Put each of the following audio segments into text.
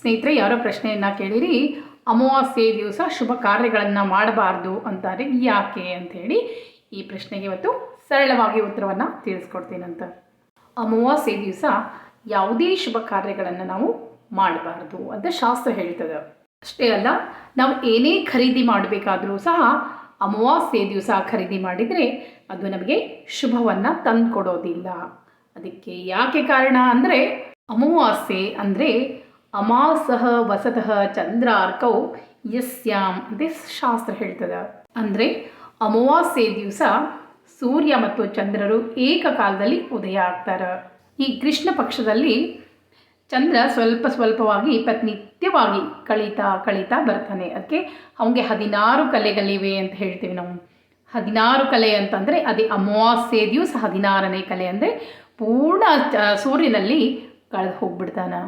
ಸ್ನೇಹಿತರೆ, ಯಾರೋ ಪ್ರಶ್ನೆಯನ್ನು ಕೇಳಿರಿ. ಅಮಾವಾಸ್ಯೆ ದಿವಸ ಶುಭ ಕಾರ್ಯಗಳನ್ನು ಮಾಡಬಾರ್ದು ಅಂತಾರೆ. ಯಾಕೆ ಅಂಥೇಳಿ ಈ ಪ್ರಶ್ನೆಗೆ ಇವತ್ತು ಸರಳವಾಗಿ ಉತ್ತರವನ್ನು ತಿಳಿಸ್ಕೊಡ್ತೀನಂತ ಅಮಾವಾಸ್ಯೆ ದಿವಸ ಯಾವುದೇ ಶುಭ ಕಾರ್ಯಗಳನ್ನು ನಾವು ಮಾಡಬಾರ್ದು ಅಂತ ಶಾಸ್ತ್ರ ಹೇಳ್ತದೆ. ಅಷ್ಟೇ ಅಲ್ಲ, ನಾವು ಏನೇ ಖರೀದಿ ಮಾಡಬೇಕಾದರೂ ಸಹ ಅಮಾವಾಸ್ಯೆ ದಿವಸ ಖರೀದಿ ಮಾಡಿದರೆ ಅದು ನಮಗೆ ಶುಭವನ್ನು ತಂದುಕೊಡೋದಿಲ್ಲ. ಅದಕ್ಕೆ ಯಾಕೆ ಕಾರಣ ಅಂದರೆ, ಅಮಾವಾಸ್ಯೆ ಅಂದರೆ ಅಮಾಸಹ ವಸತಃ ಚಂದ್ರಾರ್ಕೌ ಯಸ್ಯಾಂ ಅಂತ ಶಾಸ್ತ್ರ ಹೇಳ್ತದೆ. ಅಂದರೆ ಅಮಾವಾಸ್ಯೆ ದಿವಸ ಸೂರ್ಯ ಮತ್ತು ಚಂದ್ರರು ಏಕಕಾಲದಲ್ಲಿ ಉದಯ ಆಗ್ತಾರೆ. ಈ ಕೃಷ್ಣ ಪಕ್ಷದಲ್ಲಿ ಚಂದ್ರ ಸ್ವಲ್ಪ ಸ್ವಲ್ಪವಾಗಿ ಪ್ರತಿನಿತ್ಯವಾಗಿ ಕಳೀತಾ ಕಳೀತಾ ಬರ್ತಾನೆ. ಅದಕ್ಕೆ ಅವನಿಗೆ ಹದಿನಾರು ಕಲೆಗಳಿವೆ ಅಂತ ಹೇಳ್ತೀವಿ ನಾವು. ಹದಿನಾರು ಕಲೆ ಅಂತಂದರೆ ಅದೇ ಅಮಾವಾಸ್ಯೆ ದಿವಸ ಹದಿನಾರನೇ ಕಲೆ ಅಂದರೆ ಪೂರ್ಣ ಸೂರ್ಯನಲ್ಲಿ ಕಳೆದು ಹೋಗ್ಬಿಡ್ತಾನೆ.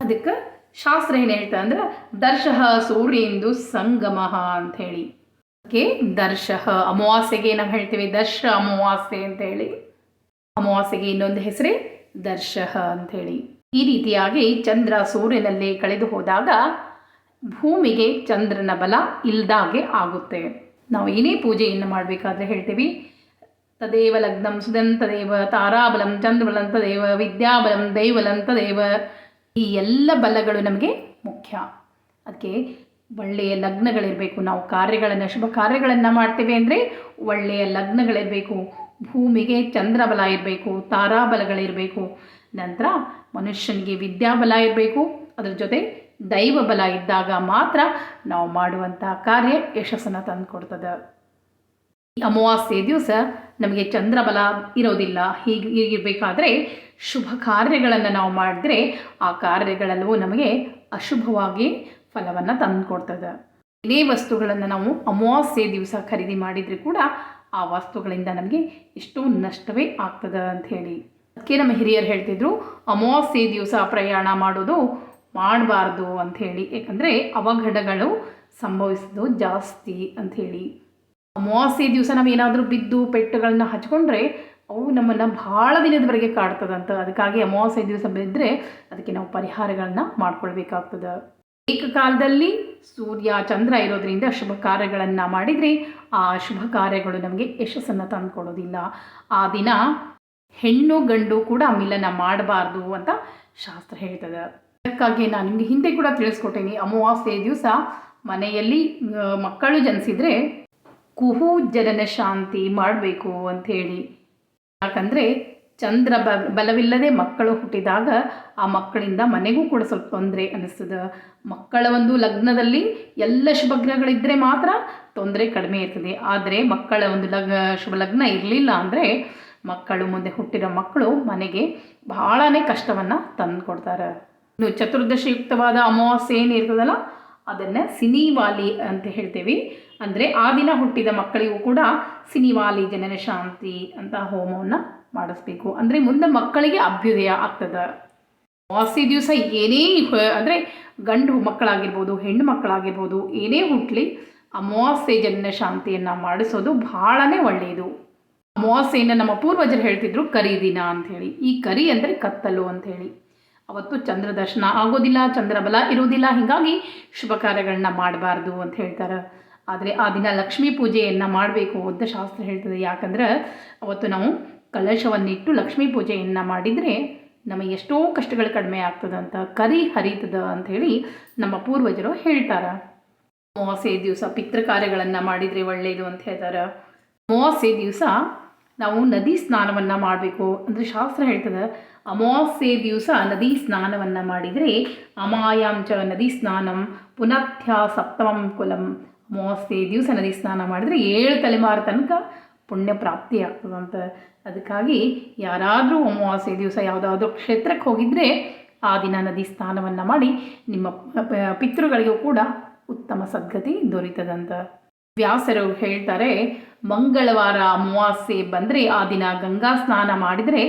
ಅದಕ್ಕೆ ಶಾಸ್ತ್ರ ಏನು ಹೇಳ್ತಾ ಅಂದ್ರೆ, ದರ್ಶಃ ಸೂರ್ಯಂದು ಸಂಗಮ ಅಂತ ಹೇಳಿ. ಅದಕ್ಕೆ ದರ್ಶಃ ಅಮಾವಾಸ್ಯೆಗೆ ನಾವು ಹೇಳ್ತೀವಿ, ದರ್ಶ ಅಮಾವಾಸ್ಯೆ ಅಂತ ಹೇಳಿ. ಅಮಾವಾಸ್ಯೆಗೆ ಇನ್ನೊಂದು ಹೆಸರೇ ದರ್ಶಃ ಹೇಳಿ. ಈ ರೀತಿಯಾಗಿ ಚಂದ್ರ ಸೂರ್ಯನಲ್ಲಿ ಕಳೆದು ಹೋದಾಗ ಭೂಮಿಗೆ ಚಂದ್ರನ ಬಲ ಇಲ್ದಾಗೆ ಆಗುತ್ತೆ. ನಾವು ಏನೇ ಪೂಜೆಯನ್ನು ಮಾಡಬೇಕಾದ್ರೆ ಹೇಳ್ತೀವಿ, ತದೇವ ಲಗ್ನಂ ಸುದಂ ತದೇವ ತಾರಾಬಲಂ ಚಂದ್ರಬಲಂ ತದೇವ ವಿದ್ಯಾಬಲಂ ದೈವಲಂ ತದೇವ ಈ ಎಲ್ಲ ಬಲಗಳು ನಮಗೆ ಮುಖ್ಯ. ಅದಕ್ಕೆ ಒಳ್ಳೆಯ ಲಗ್ನಗಳಿರಬೇಕು. ನಾವು ಕಾರ್ಯಗಳನ್ನು, ಶುಭ ಕಾರ್ಯಗಳನ್ನು ಮಾಡ್ತೇವೆ ಅಂದರೆ ಒಳ್ಳೆಯ ಲಗ್ನಗಳಿರಬೇಕು. ಭೂಮಿಗೆ ಚಂದ್ರಬಲ ಇರಬೇಕು, ತಾರಾಬಲಗಳಿರಬೇಕು. ನಂತರ ಮನುಷ್ಯನಿಗೆ ವಿದ್ಯಾಬಲ ಇರಬೇಕು. ಅದರ ಜೊತೆ ದೈವ ಬಲ ಇದ್ದಾಗ ಮಾತ್ರ ನಾವು ಮಾಡುವಂಥ ಕಾರ್ಯ ಯಶಸ್ಸನ್ನು ತಂದುಕೊಡ್ತದೆ. ಅಮಾವಾಸ್ಯೆ ದಿವಸ ನಮಗೆ ಚಂದ್ರಬಲ ಇರೋದಿಲ್ಲ. ಹೀಗೆ, ಹೀಗಿರಬೇಕಾದ್ರೆ ಶುಭ ಕಾರ್ಯಗಳನ್ನು ನಾವು ಮಾಡಿದ್ರೆ ಆ ಕಾರ್ಯಗಳೆಲ್ಲವೂ ನಮಗೆ ಅಶುಭವಾಗಿ ಫಲವನ್ನು ತಂದುಕೊಡ್ತದೆ. ಏನೇ ವಸ್ತುಗಳನ್ನು ನಾವು ಅಮಾವಾಸ್ಯೆ ದಿವಸ ಖರೀದಿ ಮಾಡಿದರೆ ಕೂಡ ಆ ವಸ್ತುಗಳಿಂದ ನಮಗೆ ಎಷ್ಟೋ ನಷ್ಟವೇ ಆಗ್ತದೆ ಅಂತ ಹೇಳಿ. ಅದಕ್ಕೆ ನಮ್ಮ ಹಿರಿಯರು ಹೇಳ್ತಿದ್ರು, ಅಮಾವಾಸ್ಯೆ ದಿವಸ ಪ್ರಯಾಣ ಮಾಡೋದು ಮಾಡಬಾರ್ದು ಅಂಥೇಳಿ ಯಾಕಂದರೆ ಅವಘಡಗಳು ಸಂಭವಿಸೋದು ಜಾಸ್ತಿ ಅಂಥೇಳಿ ಅಮಾವಾಸ್ಯೆ ದಿವಸ ನಾವು ಏನಾದರೂ ಬಿದ್ದು ಪೆಟ್ಟುಗಳನ್ನ ಹಚ್ಕೊಂಡ್ರೆ ಅವು ನಮ್ಮನ್ನು ಭಾಳ ದಿನದವರೆಗೆ ಕಾಡ್ತದಂತ. ಅದಕ್ಕಾಗಿ ಅಮಾವಾಸ್ಯ ದಿವಸ ಬಿದ್ದರೆ ಅದಕ್ಕೆ ನಾವು ಪರಿಹಾರಗಳನ್ನ ಮಾಡ್ಕೊಳ್ಬೇಕಾಗ್ತದೆ. ಏಕಕಾಲದಲ್ಲಿ ಸೂರ್ಯ, ಚಂದ್ರ ಇರೋದ್ರಿಂದ ಶುಭ ಕಾರ್ಯಗಳನ್ನು ಮಾಡಿದರೆ ಆ ಶುಭ ಕಾರ್ಯಗಳು ನಮಗೆ ಯಶಸ್ಸನ್ನು ತಂದುಕೊಡೋದಿಲ್ಲ ಆ ದಿನ ಹೆಣ್ಣು, ಗಂಡು ಕೂಡ ಮಿಲನ ಮಾಡಬಾರ್ದು ಅಂತ ಶಾಸ್ತ್ರ ಹೇಳ್ತದೆ. ಅದಕ್ಕಾಗಿ ನಾನು ನಿಮಗೆ ಹಿಂದೆ ಕೂಡ ತಿಳಿಸ್ಕೊಟ್ಟೇನೆ. ಅಮಾವಾಸ್ಯೆ ದಿವಸ ಮನೆಯಲ್ಲಿ ಮಕ್ಕಳು ಜನಿಸಿದರೆ ಕುಹು, ಜನನ, ಶಾಂತಿ ಮಾಡಬೇಕು ಅಂಥೇಳಿ. ಯಾಕಂದರೆ ಚಂದ್ರ ಬ, ಬಲವಿಲ್ಲದೆ ಮಕ್ಕಳು ಹುಟ್ಟಿದಾಗ ಆ ಮಕ್ಕಳಿಂದ ಮನೆಗೂ ಕೂಡ ಸ್ವಲ್ಪ ತೊಂದರೆ ಅನ್ನಿಸ್ತದೆ ಮಕ್ಕಳ ಒಂದು ಲಗ್ನದಲ್ಲಿ ಎಲ್ಲ ಶುಭಗ್ರಹಗಳಿದ್ದರೆ ಮಾತ್ರ ತೊಂದರೆ ಕಡಿಮೆ ಇರ್ತದೆ. ಆದರೆ ಮಕ್ಕಳ ಒಂದು ಲಗ್, ಶುಭ ಲಗ್ನ ಇರಲಿಲ್ಲ ಅಂದರೆ ಮಕ್ಕಳು ಮುಂದೆ ಹುಟ್ಟಿರೋ ಮಕ್ಕಳು ಮನೆಗೆ ಬಹಳನೇ ಕಷ್ಟವನ್ನು ತಂದು ಕೊಡ್ತಾರೆ ಇನ್ನು ಚತುರ್ದಶಿಯುಕ್ತವಾದ ಅಮಾವಾಸ್ಯೆ ಏನಿರ್ತದಲ್ಲ, ಅದನ್ನು ಸಿನಿವಾಲಿ ಅಂತ ಹೇಳ್ತೇವೆ. ಅಂದರೆ ಆ ದಿನ ಹುಟ್ಟಿದ ಮಕ್ಕಳಿಗೂ ಕೂಡ ಸಿನಿವಾಲಿ ಜನನ ಶಾಂತಿ ಅಂತ ಹೋಮವನ್ನು ಮಾಡಿಸ್ಬೇಕು. ಅಂದರೆ ಮುಂದೆ ಮಕ್ಕಳಿಗೆ ಅಭ್ಯುದಯ ಆಗ್ತದೆ. ಅಮಾವಾಸ್ಯೆ ದಿವಸ ಏನೇ ಅಂದರೆ ಗಂಡು ಮಕ್ಕಳಾಗಿರ್ಬೋದು, ಹೆಣ್ಣು ಮಕ್ಕಳಾಗಿರ್ಬೋದು, ಏನೇ ಹುಟ್ಟಲಿ ಅಮಾವಾಸ್ಯೆ ಜನನ ಶಾಂತಿಯನ್ನು ಮಾಡಿಸೋದು ಬಹಳನೇ ಒಳ್ಳೆಯದು. ಅಮಾವಾಸ್ಯೆಯನ್ನು ನಮ್ಮ ಪೂರ್ವಜರು ಹೇಳ್ತಿದ್ರು ಕರಿ ದಿನ ಅಂಥೇಳಿ ಈ ಕರಿ ಅಂದರೆ ಕತ್ತಲು ಅಂಥೇಳಿ ಅವತ್ತು ಚಂದ್ರ ದರ್ಶನ ಆಗೋದಿಲ್ಲ ಚಂದ್ರಬಲ ಇರುವುದಿಲ್ಲ, ಹೀಗಾಗಿ ಶುಭ ಕಾರ್ಯಗಳನ್ನ ಮಾಡಬಾರ್ದು ಅಂತ ಹೇಳ್ತಾರೆ. ಆದರೆ ಆ ದಿನ ಲಕ್ಷ್ಮೀ ಪೂಜೆಯನ್ನು ಮಾಡಬೇಕು ಅಂತ ಶಾಸ್ತ್ರ ಹೇಳ್ತದೆ. ಯಾಕಂದ್ರೆ ಅವತ್ತು ನಾವು ಕಲಶವನ್ನಿಟ್ಟು ಲಕ್ಷ್ಮೀ ಪೂಜೆಯನ್ನು ಮಾಡಿದರೆ ನಮಗೆ ಎಷ್ಟೋ ಕಷ್ಟಗಳು ಕಡಿಮೆ ಆಗ್ತದಂತ ಕರಿ ಹರಿತದ ಅಂಥೇಳಿ ನಮ್ಮ ಪೂರ್ವಜರು ಹೇಳ್ತಾರೆ. ಅಮಾವಾಸ್ಯೆ ದಿವಸ ಪಿತೃ ಕಾರ್ಯಗಳನ್ನು ಮಾಡಿದರೆ ಒಳ್ಳೆಯದು ಅಂತ ಹೇಳ್ತಾರೆ. ಅಮಾವಾಸ್ಯೆ ದಿವಸ ನಾವು ನದಿ ಸ್ನಾನವನ್ನು ಮಾಡಬೇಕು ಅಂದರೆ ಶಾಸ್ತ್ರ ಹೇಳ್ತದೆ. ಅಮಾವಾಸ್ಯೆ ದಿವಸ ನದಿ ಸ್ನಾನವನ್ನು ಮಾಡಿದರೆ ಅಮಾಯಾಂಚ ನದಿ ಸ್ನಾನಂ ಪುನಥ್ಯಾ ಸಪ್ತಮಂ ಕುಲಂ ಅಮಾವಾಸ್ಯೆ ದಿವಸ ನದಿ ಸ್ನಾನ ಮಾಡಿದರೆ ಏಳು ತಲೆಮಾರು ತನಕ ಪುಣ್ಯ ಪ್ರಾಪ್ತಿ ಆಗ್ತದಂತ ಅದಕ್ಕಾಗಿ ಯಾರಾದರೂ ಅಮಾವಾಸ್ಯೆ ದಿವಸ ಯಾವುದಾದ್ರೂ ಕ್ಷೇತ್ರಕ್ಕೆ ಹೋಗಿದ್ದರೆ ಆ ದಿನ ನದಿ ಸ್ನಾನವನ್ನು ಮಾಡಿ ನಿಮ್ಮ ಪಿತೃಗಳಿಗೂ ಕೂಡ ಉತ್ತಮ ಸದ್ಗತಿ ದೊರೀತದಂತ ವ್ಯಾಸರು ಹೇಳ್ತಾರೆ, ಮಂಗಳವಾರ ಅಮಾವಾಸ್ಯೆ ಬಂದರೆ ಆ ದಿನ ಗಂಗಾ ಸ್ನಾನ ಮಾಡಿದರೆ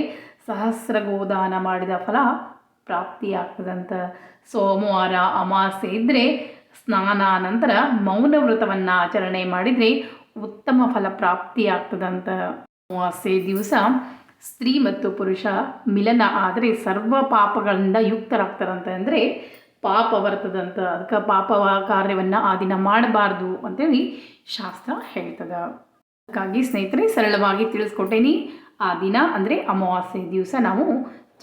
ಸಹಸ್ರ ಗೋದಾನ ಮಾಡಿದ ಫಲ ಪ್ರಾಪ್ತಿಯಾಗ್ತದಂತ ಸೋಮವಾರ ಅಮಾವಾಸ್ಯೆ ಇದ್ದರೆ ಸ್ನಾನ ನಂತರ ಮೌನ ವ್ರತವನ್ನು ಆಚರಣೆ ಮಾಡಿದರೆ ಉತ್ತಮ ಫಲ ಪ್ರಾಪ್ತಿಯಾಗ್ತದಂತ. ಅಮಾವಾಸ್ಯೆ ದಿವಸ ಸ್ತ್ರೀ ಮತ್ತು ಪುರುಷ ಮಿಲನ ಆದರೆ ಸರ್ವ ಪಾಪಗಳಿಂದ ಯುಕ್ತರಾಗ್ತಾರಂತ ಅಂದರೆ ಪಾಪ ಬರ್ತದಂತ. ಅದಕ್ಕೆ ಪಾಪ ಕಾರ್ಯವನ್ನು ಆ ದಿನ ಮಾಡಬಾರ್ದು ಅಂತೇಳಿ ಶಾಸ್ತ್ರ ಹೇಳ್ತದೆ. ಅದಕ್ಕಾಗಿ ಸ್ನೇಹಿತರೆ ಸರಳವಾಗಿ ತಿಳಿಸ್ಕೊಟ್ಟೇನಿ. ಆ ದಿನ ಅಂದರೆ ಅಮಾವಾಸ್ಯೆ ದಿವಸ ನಾವು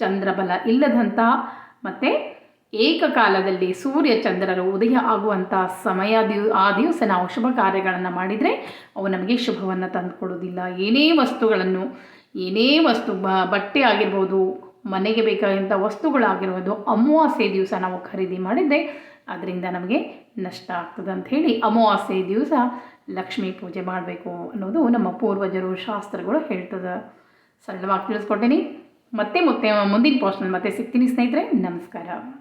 ಚಂದ್ರಬಲ ಇಲ್ಲದಂಥ ಮತ್ತು ಏಕಕಾಲದಲ್ಲಿ ಸೂರ್ಯ ಚಂದ್ರರು ಉದಯ ಆಗುವಂಥ ಸಮಯ ದಿವ್, ಆ ದಿವಸ ನಾವು ಶುಭ ಕಾರ್ಯಗಳನ್ನು ಮಾಡಿದರೆ ಅವು ನಮಗೆ ಶುಭವನ್ನು ತಂದುಕೊಡೋದಿಲ್ಲ ಏನೇ ವಸ್ತುಗಳನ್ನು, ಏನೇ ವಸ್ತು ಬ, ಬಟ್ಟೆ ಆಗಿರ್ಬೋದು, ಮನೆಗೆ ಬೇಕಾದಂಥ ವಸ್ತುಗಳಾಗಿರ್ಬೋದು, ಅಮಾವಾಸ್ಯೆ ದಿವಸ ನಾವು ಖರೀದಿ ಮಾಡಿದರೆ ಅದರಿಂದ ನಮಗೆ ನಷ್ಟ ಆಗ್ತದೆ ಅಂತ ಹೇಳಿ ಅಮಾವಾಸ್ಯೆ ದಿವಸ ಲಕ್ಷ್ಮೀ ಪೂಜೆ ಮಾಡಬೇಕು ಅನ್ನೋದು ನಮ್ಮ ಪೂರ್ವಜರು, ಶಾಸ್ತ್ರಗಳು ಹೇಳ್ತದೆ. ಸರಳವಾಗಿ ತಿಳಿಸ್ಕೊಟ್ಟೇನಿ ಮತ್ತೆ ಮತ್ತೆ, ಮುಂದಿನ ಪೋಸ್ಟ್ನಲ್ಲಿ ಮತ್ತೆ ಸಿಗ್ತೀನಿ ಸ್ನೇಹಿತರೆ. ನಮಸ್ಕಾರ.